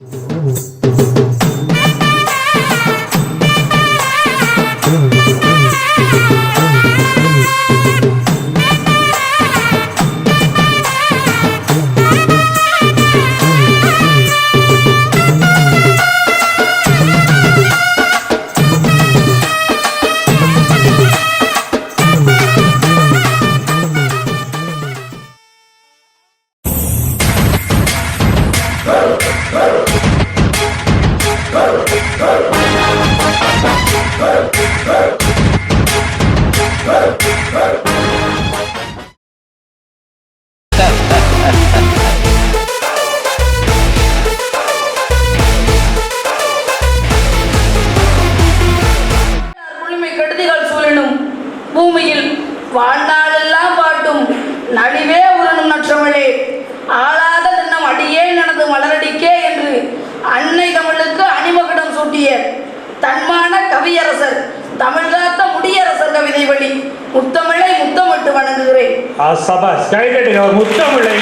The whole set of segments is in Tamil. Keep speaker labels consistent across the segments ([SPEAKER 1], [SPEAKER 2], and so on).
[SPEAKER 1] you
[SPEAKER 2] ஆ சபாஸ் கைதட்டுங்க ஒரு முத்தமிழை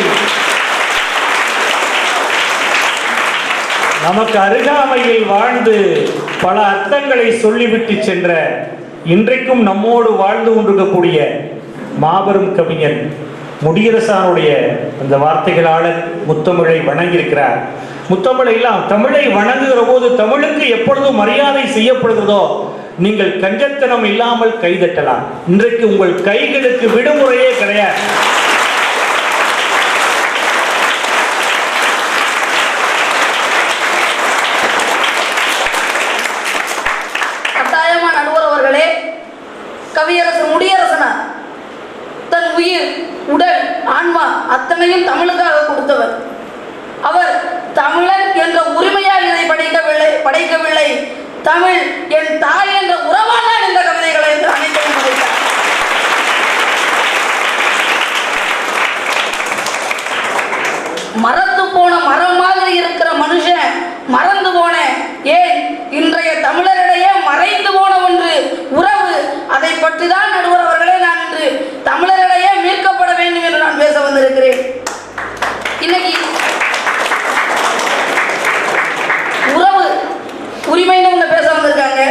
[SPEAKER 2] நமக்கு அருகாமையில் வாழ்ந்து பல அர்த்தங்களை சொல்லிவிட்டு சென்ற இன்றைக்கும் நம்மோடு வாழ்ந்து கொண்டிருக்கக்கூடிய மாபெரும் கவிஞன் முடியரசானுடைய அந்த வார்த்தைகளால் முத்தமிழை வணங்கியிருக்கிறார். முத்தமிழை எல்லாம் தமிழை வணங்குகிற போது தமிழுக்கு எப்பொழுதும் மரியாதை செய்யப்படுகிறதோ நீங்கள் கஞ்சத்தனம் இல்லாமல் கைதட்டலாம் இன்றைக்கு உங்கள் கைகளுக்கு விடுமுறையே கிடையாது.
[SPEAKER 1] கட்டாயமா முடியரசனார் தன் உயிர் உடல் ஆன்மா அத்தனையும் தமிழுக்காக கொடுத்தவர். அவர் தமிழன் என்ற உரிமையால் இதை படைக்கவில்லை படைக்கவில்லை. தமிழ் என் தாய் என்ற உறவான இந்த கவிதைகளை என்று அனைத்தையும் முடித்தார். மறந்து போன மரம் மாதிரி இருக்கிற மனுஷன் மறந்து போன. ஏன்? இன்றைய தமிழரிடையே மறைந்து போன ஒன்று உறவு. அதை பற்றி தான் நடுவர் அவர்களே நான் இன்று தமிழரிடையே மீட்கப்பட வேண்டும் என்று நான் பேச வந்திருக்கிறேன் இன்னைக்கு உறவு உரிமைன்னு ஒன்று பேச வந்திருக்காங்க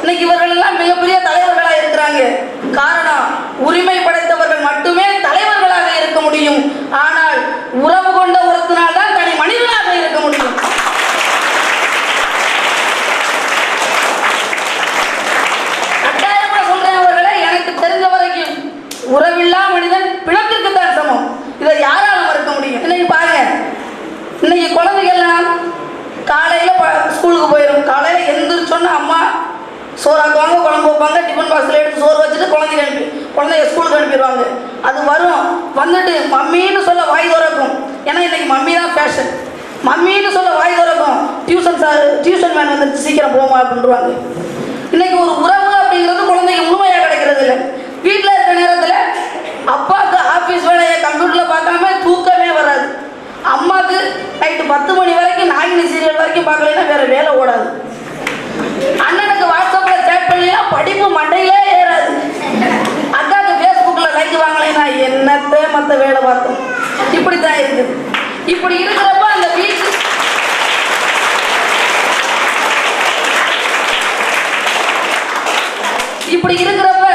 [SPEAKER 1] இன்னைக்கு இவர்கள் எல்லாம் மிகப்பெரிய தலைவர்களாக இருக்கிறாங்க காரணம் உரிமை படைத்தவர்கள் மட்டுமே தலைவர்களாக இருக்க முடியும் ஆனால் உறவு கொண்ட ஒருத்தினால் தான் தனி மனிதனாக இருக்க முடியும் கட்டாயமா சொல்றேன் அவர்களே எனக்கு தெரிஞ்ச வரைக்கும் உறவில்லா மனிதன் பிணத்திற்கு தான் சமம் இதை யாரால மறுக்க முடியும் இன்னைக்கு பாருங்க இன்னைக்கு குழந்தைகள்லாம் காலையில ப- ஸ்கூலுக்கு போயிடும் காலையில எந்திரிச்சோன்னா அம்மா சோறாக்குவாங்க குழம்பு வைப்பாங்க டிஃபன் பாக்ஸில் எடுத்து குழந்தைக்கு அனுப்பி குழந்தைய ஸ்கூலுக்கு அனுப்பிடுவாங்க. அது வரும். வந்துட்டு மம்மின்னு சொல்ல வாய் திறக்கும். ஏன்னா இன்னைக்கு மம்மி தான் ஃபேஷன் மம்மின்னு சொல்ல வாய் திறக்கும். டியூஷன் சார் டியூஷன் மேன் வந்துட்டு சீக்கிரம் போமா அப்படின்றாங்க இன்னைக்கு ஒரு உறவு அப்படிங்கிறது குழந்தைக்கு முழுமையாக கிடைக்கிறது இல்லை. வீட்டில் இருக்கிற நேரத்தில் அப்பாவுக்கு ஆஃபீஸ் வேலையை கம்ப்யூட்டரில் பார்க்காம தூக்கமே வராது. அம்மாவுக்கு நைட்டு பத்து மணி வரைக்கும் நாயினி சீரியல் வரைக்கும் பார்க்கலைன்னா வேற வேலை ஓடாது. அண்ணனுக்கு வாட்ஸ்அப்பில் சேட் பண்ணலைன்னா படிப்பு மண்டையில் என்னத்தை மற்ற வேலை பார்த்தோம் இப்படி தான் இருக்குது. இப்படி இருக்கிறப்ப அந்த வீட்டு இப்படி இருக்கிறப்ப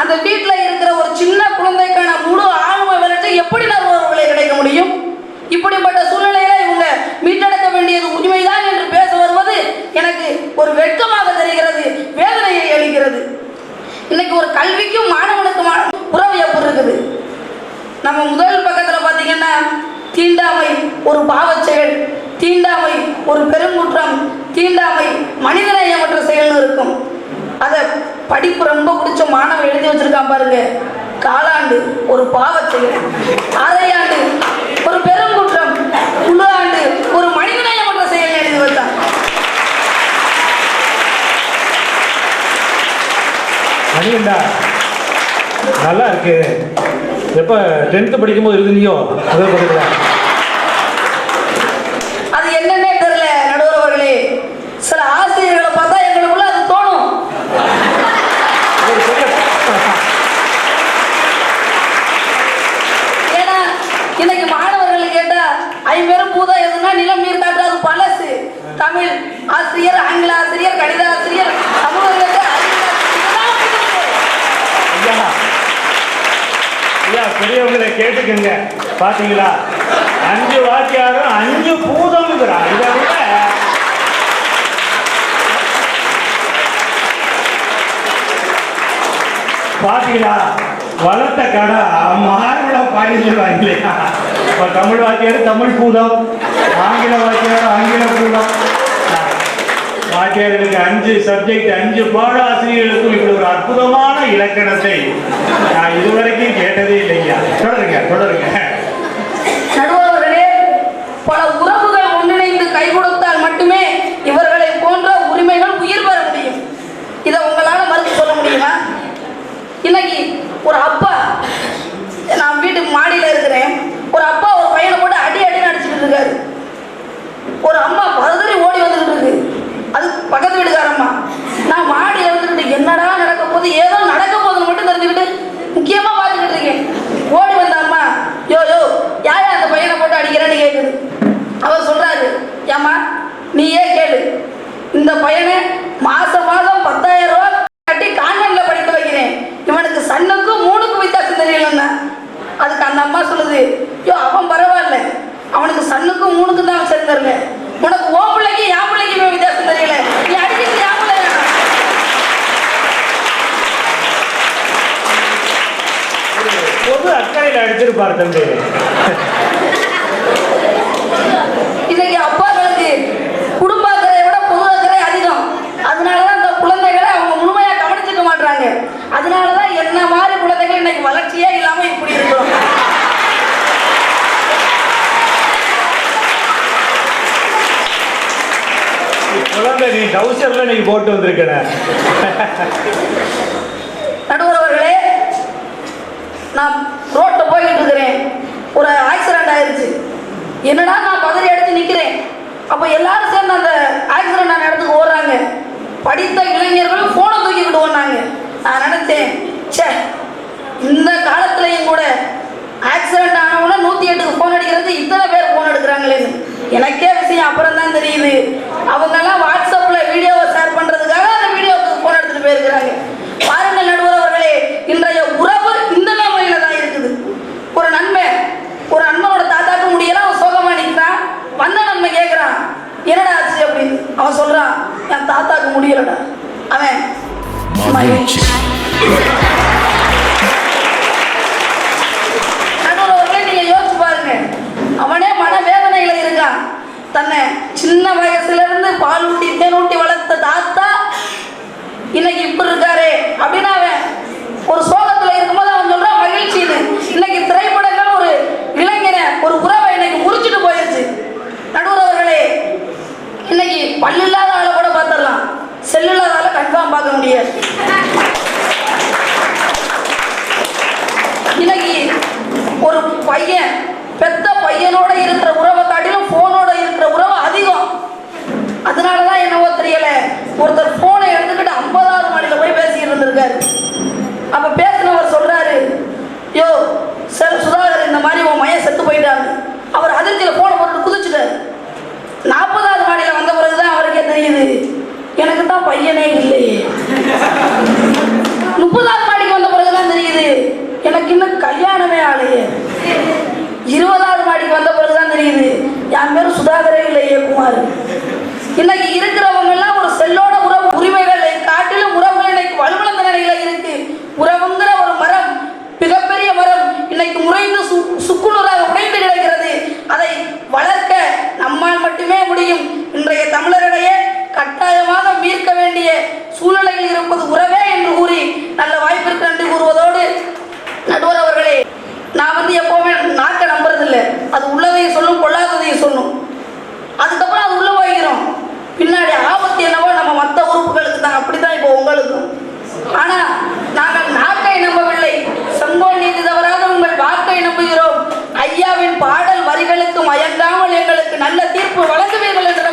[SPEAKER 1] அந்த வீட்ல இருக்கிற ஒரு சின்ன குழந்தைக்கான முழு ஆன்ம வளர்ச்சி எப்படி நடுவர்களை கிடைக்க முடியும்? இப்படிப்பட்ட சூழ்நிலையில இவங்க மீட்டெடுக்க வேண்டியது உரிமைதான் என்று பேச வருவது எனக்கு ஒரு வெட்கமாக தெரிகிறது வேதனையை அளிக்கிறது. இன்னைக்கு ஒரு கல்விக்கும் மாணவனுக்குமான உறவு எப்படி இருக்குது. நம்ம முதல் பக்கத்தில் பார்த்தீங்கன்னா தீண்டாமை ஒரு பாவச் செயல் தீண்டாமை ஒரு பெருங்குற்றம் தீண்டாமை மனிதநேயமற்ற செயல்னு இருக்கும். அதை படிப்பு ரொம்ப பிடிச்ச மாணவன் எழுதி வச்சிருக்கான் பாருங்க. காலாண்டு ஒரு பாவச் செயல் ஒரு பெருங்குற்றம் முழு ஆண்டு ஒரு மனிதநேயமற்ற செயல் எழுதி வச்சான்
[SPEAKER 2] மணிகண்டா நல்லா இருக்கு. எப்போ டென்த்து படிக்கும்போது எழுதுனியோ அதை பதில் ஐயா பெரியவங்களை கேட்டுக்கங்க. பாத்தீங்களா? அஞ்சு வாத்தியாரும் அஞ்சு பூதம்ங்கிறான் இதை விட பாத்தீங்களா? வளர்த்த கடை மாறுபடம் பாடிச்சிருவாங்க இல்லையா இப்ப தமிழ் வாத்தியார் தமிழ் பூதம் ஆங்கில வாத்தியார் ஆங்கில பூதம். வாத்தியார்களுக்கு அஞ்சு சப்ஜெக்ட் அஞ்சு பாடாசிரியர்களுக்கும் இப்படி ஒரு அற்புதமான இலக்கணத்தை நான் இதுவரைக்கும் கேட்டதே இல்லையா தொடருங்க தொடருங்க.
[SPEAKER 1] பல உறவுகள் ஒன்றிணைந்து கை கொடுத்தால் மட்டுமே இவர்களை போன்ற உரிமைகள் உயிர் பெற முடியும். இதை உங்களால மறுத்து சொல்ல முடியுமா? இன்னைக்கு ஒரு
[SPEAKER 2] பொது அக்கறையில் அடிச்சிருப்பார் தம்பி.
[SPEAKER 1] இன்னைக்கு அப்பாக்களுக்கு குடும்ப அக்கறையை விட பொது அக்கறை அதிகம். அதனால தான் இந்த குழந்தைகளை அவங்க முழுமையா கவனிச்சுக்க மாட்டாங்க அதனால தான் என்ன மாதிரி குழந்தைகள் இன்னைக்கு வளர்ச்சியே இல்லாம இப்படி இருக்கிறோம்.
[SPEAKER 2] குழந்தை நீ டவுசர்ல நீ போட்டு வந்திருக்கன.
[SPEAKER 1] நான் ரோட்டில் போய்கிட்டு இருக்கிறேன். ஒரு ஆக்சிடென்ட் ஆயிடுச்சு என்னடா நான் பதறி அடித்து நிற்கிறேன் அப்போ எல்லாரும் சேர்ந்து அந்த ஆக்சிடென்ட் நான் இடத்துக்கு ஓடுறாங்க படித்த இளைஞர்களும் போனை தூக்கிக்கிட்டு ஓடினாங்க நான் நினைச்சேன் ச்சே இந்த காலத்துலயும் கூட ஆக்சிடென்ட் ஆனவங்க நூத்தி எட்டுக்கு போன் அடிக்கிறது இத்தனை பேர் போன் எடுக்கிறாங்களேன்னு எனக்கே விஷயம் அப்புறம் தான் தெரியுது அவங்க எல்லாம் வாட்ஸ்அப்ல வீடியோவை ஷேர் பண்றதுக்காக அந்த வீடியோவுக்கு போன் எடுத்துட்டு போயிருக்கிறாங்க பாருங்கள் நடுவர் அவர்களே இன்றைய உறவு இந்த நிலைமையில தான் இருக்குது ஒரு நன்மை ஒரு அண்ணனோட தாத்தாக்கு முடியல அவன் சோகமா நிற்கிறான் வந்த நன்மை கேட்கிறான் என்னடா ஆச்சு அப்படின்னு அவன் சொல்றான் என் தாத்தாக்கு முடியலடா அவன்
[SPEAKER 3] மகிழ்ச்சி
[SPEAKER 1] நடுவர் அவர்களே நீங்க யோசிச்சு பாருங்க. அவனே மனவேதனையில இருக்கான். தன்னை சின்ன வயசுல இருந்து பால் ஊட்டி தேன் ஊட்டி வளர்த்த தாத்தா இன்னைக்கு இப்படி இருக்காரே அப்படின்னு அவன் ஒரு சோகத்துல இருக்கும்போது அவன் சொல்றான் மகிழ்ச்சின்னு. இன்னைக்கு திரைப்படங்கள் ஒரு இளைஞனை ஒரு உறவை இன்னைக்கு முறிச்சிட்டு போயிருச்சு. நடுவர் அவர்களே இன்னைக்கு பல்லில்லாத ஆளை கூட பார்த்துடலாம். செல்லில்லாத ஆளை கன்ஃபார்ம் பார்க்க முடியாது இன்னைக்கு ஒரு பையன் பெத்த பையனோட இருக்கிற உறவு சுதாகரே இல்லையே குமார் இன்னைக்கு அதுக்கப்புறம் அது உள்ள போய்க்கிறோம். பின்னாடி ஆபத்து என்னவோ நம்ம மற்ற உறுப்புகளுக்கு தான் அப்படிதான் இப்போ உங்களுக்கும். ஆனா நாங்கள் நாக்கை நம்பவில்லை. செங்கோல் நீதி தவறாத உங்கள் வாக்கை நம்புகிறோம். ஐயாவின் பாடல் வரிகளுக்கு மயங்காமல் எங்களுக்கு நல்ல தீர்ப்பு வழங்குவீர்கள் என்று